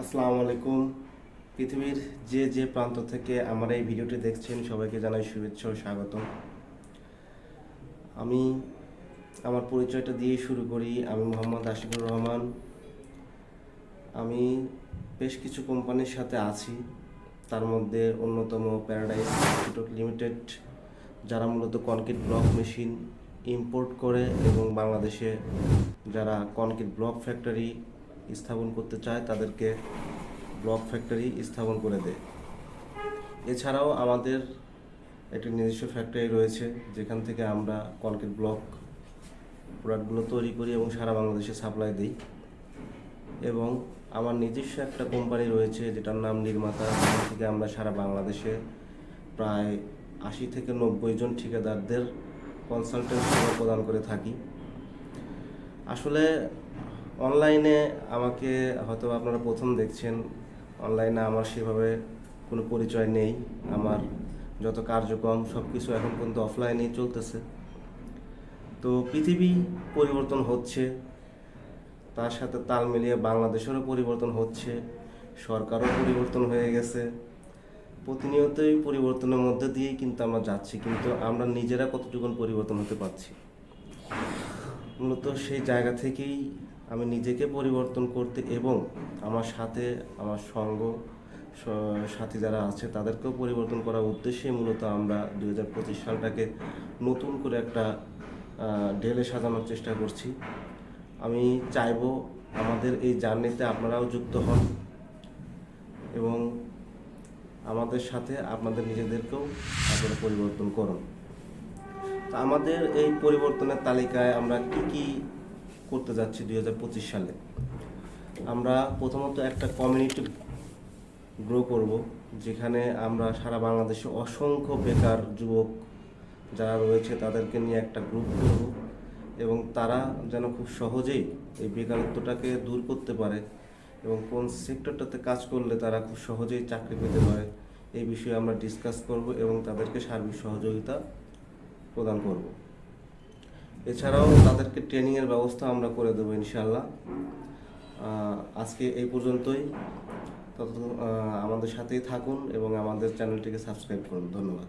আসসালামু আলাইকুম। পৃথিবীর যে যে প্রান্ত থেকে আমার এই ভিডিওটি দেখছেন, সবাইকে জানাই শুভেচ্ছা ও স্বাগতম। আমি আমার পরিচয়টা দিয়ে শুরু করি। আমি মোহাম্মদ আশিকুর রহমান। আমি বেশ কিছু কোম্পানির সাথে আছি। তার মধ্যে অন্যতম প্যারাডাইস ইনস্টিটিউট লিমিটেড যারা মূলত কনক্রিট ব্লক মেশিন ইম্পোর্ট করে এবং বাংলাদেশে যারা কনক্রিট ব্লক ফ্যাক্টরি স্থাপন করতে চায়, তাদেরকে ব্লক ফ্যাক্টরি স্থাপন করে দেয়। এছাড়াও আমাদের একটি নিজস্ব ফ্যাক্টরি রয়েছে, যেখান থেকে আমরা কনক্রিট ব্লক প্রোডাক্টগুলো তৈরি করি এবং সারা বাংলাদেশে সাপ্লাই দিই। এবং আমার নিজস্ব একটা কোম্পানি রয়েছে, যেটার নাম নির্মাতা সেখান থেকে আমরা সারা বাংলাদেশে প্রায় আশি থেকে নব্বই জন ঠিকাদারদের কনসালটেন্ট সেবা প্রদান করে থাকি। আসলে অনলাইনে আমাকে হয়তো আপনারা প্রথম দেখছেন। অনলাইনে আমার সেভাবে কোনো পরিচয় নেই। আমার যত কার্যক্রম সব কিছু এখন পর্যন্ত অফলাইনেই চলতেছে। তো পৃথিবী পরিবর্তন হচ্ছে, তার সাথে তাল মিলিয়ে বাংলাদেশেরও পরিবর্তন হচ্ছে, সরকারও পরিবর্তন হয়ে গেছে। প্রতিনিয়তই পরিবর্তনের মধ্যে দিয়েই কিন্তু আমরা যাচ্ছি, কিন্তু আমরা নিজেরা কতটুকু পরিবর্তন হতে পারছি? মূলত সেই জায়গা থেকেই আমি নিজেকে পরিবর্তন করতে এবং আমার সাথে আমার সঙ্গ সাথী যারা আছে তাদেরকেও পরিবর্তন করার উদ্দেশ্যে মূলত আমরা দু হাজার পঁচিশ সালটাকে নতুন করে একটা ঢেলে সাজানোর চেষ্টা করছি। আমি চাইব আমাদের এই জার্নিতে আপনারাও যুক্ত হন এবং আমাদের সাথে আপনাদের নিজেদেরকেও আপনারা পরিবর্তন করুন। তো আমাদের এই পরিবর্তনের তালিকায় আমরা কি কি করতে যাচ্ছি দু হাজার পঁচিশ সালে। আমরা প্রথমত একটা কমিউনিটি গ্রো করব, যেখানে আমরা সারা বাংলাদেশে অসংখ্য বেকার যুবক যারা রয়েছে তাদেরকে নিয়ে একটা গ্রুপ করব এবং তারা যেন খুব সহজেই এই বেকারত্বটাকে দূর করতে পারে এবং কোন সেক্টরটাতে কাজ করলে তারা খুব সহজেই চাকরি পেতে পারে এই বিষয়ে আমরা ডিসকাস করব এবং তাদেরকে সার্বিক সহযোগিতা প্রদান করব। এছাড়াও তাদেরকে ট্রেনিংয়ের ব্যবস্থা আমরা করে দেবো ইনশাল্লাহ আজকে এই পর্যন্তই। তত আমাদের সাথেই থাকুন এবং আমাদের চ্যানেলটিকে সাবস্ক্রাইব করুন। ধন্যবাদ।